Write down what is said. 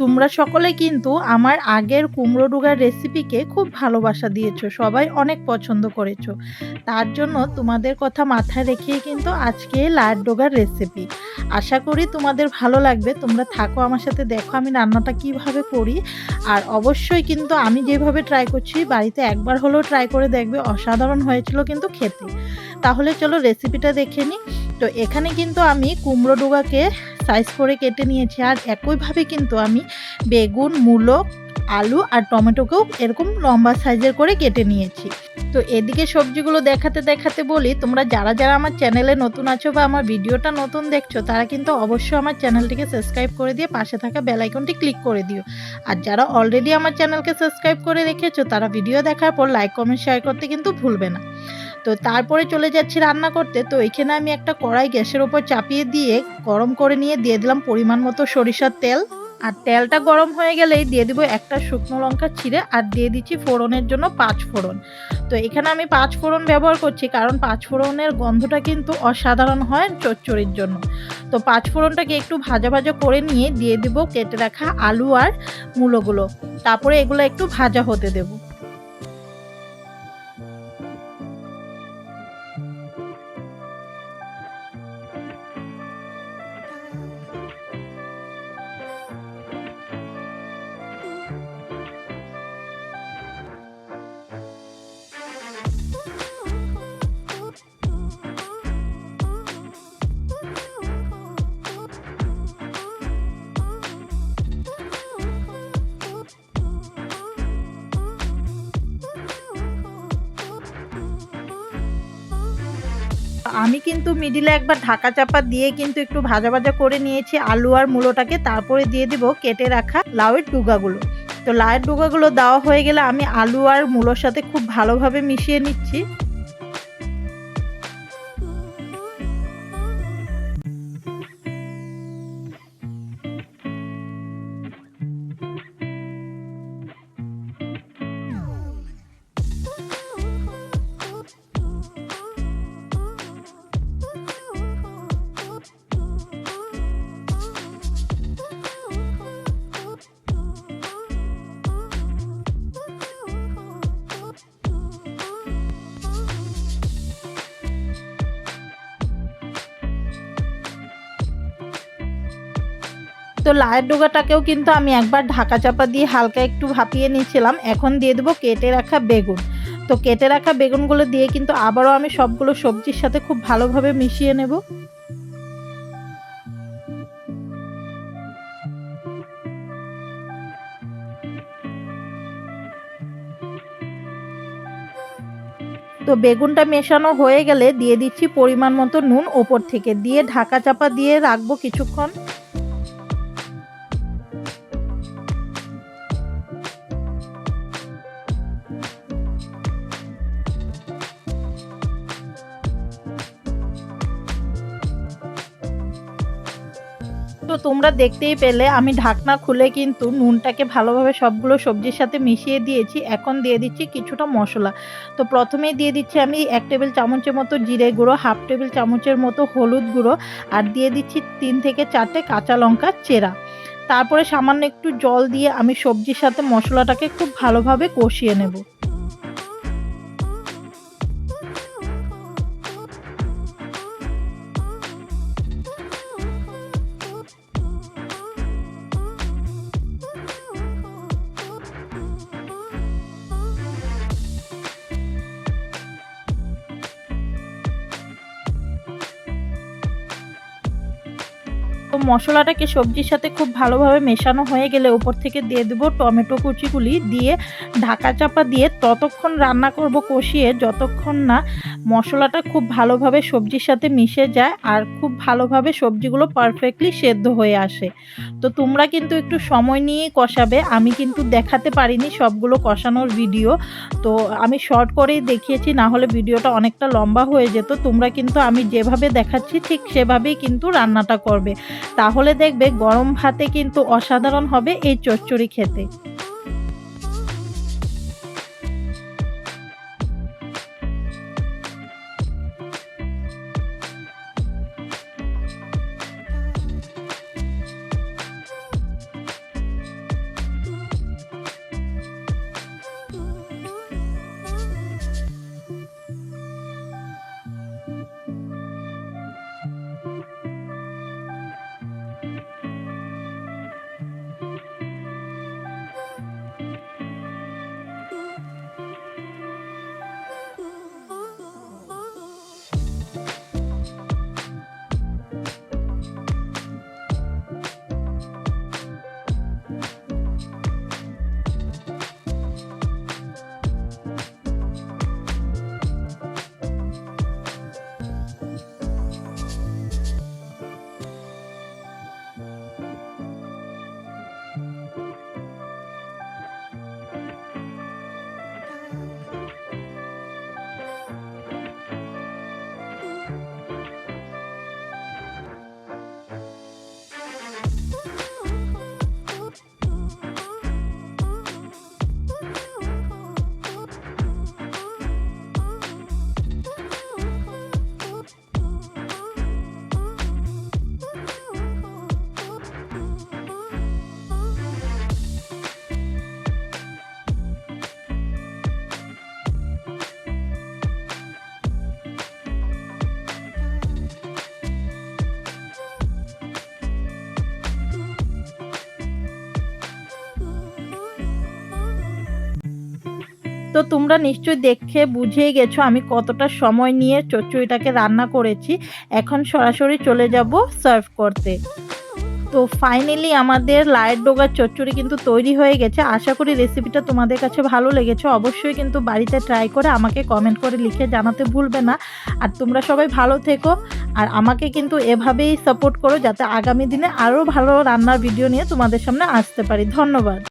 তোমরা সকলে কিন্তু আমার আগের কুমড়ো ডুগার রেসিপিকে খুব ভালোবাসা দিয়েছ, সবাই অনেক পছন্দ করেছ। তার জন্য তোমাদের কথা মাথায় রেখেই কিন্তু আজকে লাড ডোগার রেসিপি আশা করি তোমাদের ভালো লাগবে, তোমরা থাকো আমার সাথে, দেখো আমি রান্নাটা কীভাবে করি। আর অবশ্যই কিন্তু আমি যেভাবে ট্রাই করছি, বাড়িতে একবার হলেও ট্রাই করে দেখবে, অসাধারণ হয়েছিল কিন্তু খেতে। তাহলে চলো রেসিপিটা দেখে নিই। তো এখানে কিন্তু আমি কুমড়ো ডোগাকে সাইজ করে কেটে নিয়েছি। আর একইভাবে কিন্তু আমি বেগুন, মূলো, আলু আর টমেটোকেও এরকম লম্বা সাইজের করে কেটে নিয়েছি। তো এদিকে সবজিগুলো দেখাতে দেখাতে বলি, তোমরা যারা যারা আমার চ্যানেলে নতুন আছো বা আমার ভিডিওটা নতুন দেখছ, তারা কিন্তু অবশ্যই আমার চ্যানেলটিকে সাবস্ক্রাইব করে দিয়ে পাশে থাকা বেল আইকনটি ক্লিক করে দিও। আর যারা অলরেডি আমার চ্যানেলকে সাবস্ক্রাইব করে রেখেছো, তারা ভিডিও দেখার পর লাইক কমেন্ট শেয়ার করতে কিন্তু ভুলবে না। তো তারপরে চলে যাচ্ছি রান্না করতে। তো এখানে আমি একটা কড়াই গ্যাসের ওপর চাপিয়ে দিয়ে গরম করে নিয়ে দিয়ে দিলাম পরিমাণ মতো সরিষার তেল। আর তেলটা গরম হয়ে গেলেই দিয়ে দিব একটা শুকনো লঙ্কা ছিঁড়ে আর দিয়ে দিচ্ছি ফোড়নের জন্য পাঁচ ফোড়ন। তো এখানে আমি পাঁচ ফোড়ন ব্যবহার করছি কারণ পাঁচ ফোড়নের গন্ধটা কিন্তু অসাধারণ হয় চচ্চড়ির জন্য। তো পাঁচ ফোড়নটাকে একটু ভাজা ভাজা করে নিয়ে দিয়ে দিব কেটে রাখা আলু আর মূলোগুলো। তারপরে এগুলো একটু ভাজা হতে দেবো। আমি কিন্তু মিডিলে একবার ঢাকা চাপা দিয়ে কিন্তু একটু ভাজা ভাজা করে নিয়েছি আলু আর মূলোটাকে, তারপরে দিয়ে দিব কেটে রাখা লাউয়ের ডুগাগুলো। তো লাউয়ের ডুগাগুলো দেওয়া হয়ে গেলে আমি আলু আর মূলোর সাথে খুব ভালোভাবে মিশিয়ে নিচ্ছি। তো লায়ের ডোগাটাকেও কিন্তু আমি একবার ঢাকা চাপা দিয়ে হালকা একটু ভাপিয়ে নিয়েছিলাম। এখন দিয়ে দেবো কেটে রাখা বেগুন। তো কেটে রাখা বেগুনগুলো দিয়ে কিন্তু আবারও আমি সবগুলো সবজির সাথে খুব ভালোভাবে মিশিয়ে নেব। তো বেগুনটা মেশানো হয়ে গেলে দিয়ে দিচ্ছি পরিমাণ মতো নুন ওপর থেকে। দিয়ে ঢাকা চাপা দিয়ে রাখব কিছুক্ষণ। তো তোমরা দেখতেই পেলে, আমি ঢাকনা খুলে কিন্তু নুনটাকে ভালোভাবে সবগুলো সবজির সাথে মিশিয়ে দিয়েছি। এখন দিয়ে দিচ্ছি কিছুটা মশলা। তো প্রথমেই দিয়ে দিচ্ছি আমি এক টেবিল চামচের মতো জিরে গুঁড়ো, হাফ টেবিল চামচের মতো হলুদ গুঁড়ো, আর দিয়ে দিচ্ছি তিন থেকে চারটে কাঁচা লঙ্কা চেরা। তারপরে সামান্য একটু জল দিয়ে আমি সবজির সাথে মশলাটাকে খুব ভালোভাবে কষিয়ে নেব। তো মশলাটাকে সবজির সাথে খুব ভালোভাবে মেশানো হয়ে গেলে ওপর থেকে দিয়ে দেবো টমেটো কুচিগুলি দিয়ে ঢাকা চাপা দিয়ে ততক্ষণ রান্না করব কষিয়ে, যতক্ষণ না মশলাটা খুব ভালোভাবে সবজির সাথে মিশে যায় আর খুব ভালোভাবে সবজিগুলো পারফেক্টলি সেদ্ধ হয়ে আসে। তো তোমরা কিন্তু একটু সময় নিয়েই কষাবে, আমি কিন্তু দেখাতে পারিনি সবগুলো কষানোর ভিডিও তো আমি শর্ট করেই দেখিয়েছি, না হলে ভিডিওটা অনেকটা লম্বা হয়ে যেত, তোমরা কিন্তু আমি যেভাবে দেখাচ্ছি ঠিক সেভাবেই কিন্তু রান্নাটা করবে। তাহলে দেখবে গরম ভাতে কিন্তু অসাধারণ হবে এই চচ্চড়ি খেতে। তো তোমরা নিশ্চয়ই দেখে বুঝেই গেছো আমি কতটা সময় নিয়ে চচ্চড়িটাকে রান্না করেছি। এখন সরাসরি চলে যাব সার্ভ করতে। তো ফাইনালি আমাদের লায়ের ডোগার চচ্চড়ি কিন্তু তৈরি হয়ে গেছে। আশা করি রেসিপিটা তোমাদের কাছে ভালো লেগেছে। অবশ্যই কিন্তু বাড়িতে ট্রাই করে আমাকে কমেন্ট করে লিখে জানাতে ভুলবে না। আর তোমরা সবাই ভালো থেকো। আর আমাকে কিন্তু এভাবেই সাপোর্ট করো যাতে আগামী দিনে আরও ভালো রান্নার ভিডিও নিয়ে তোমাদের সামনে আসতে পারি। ধন্যবাদ।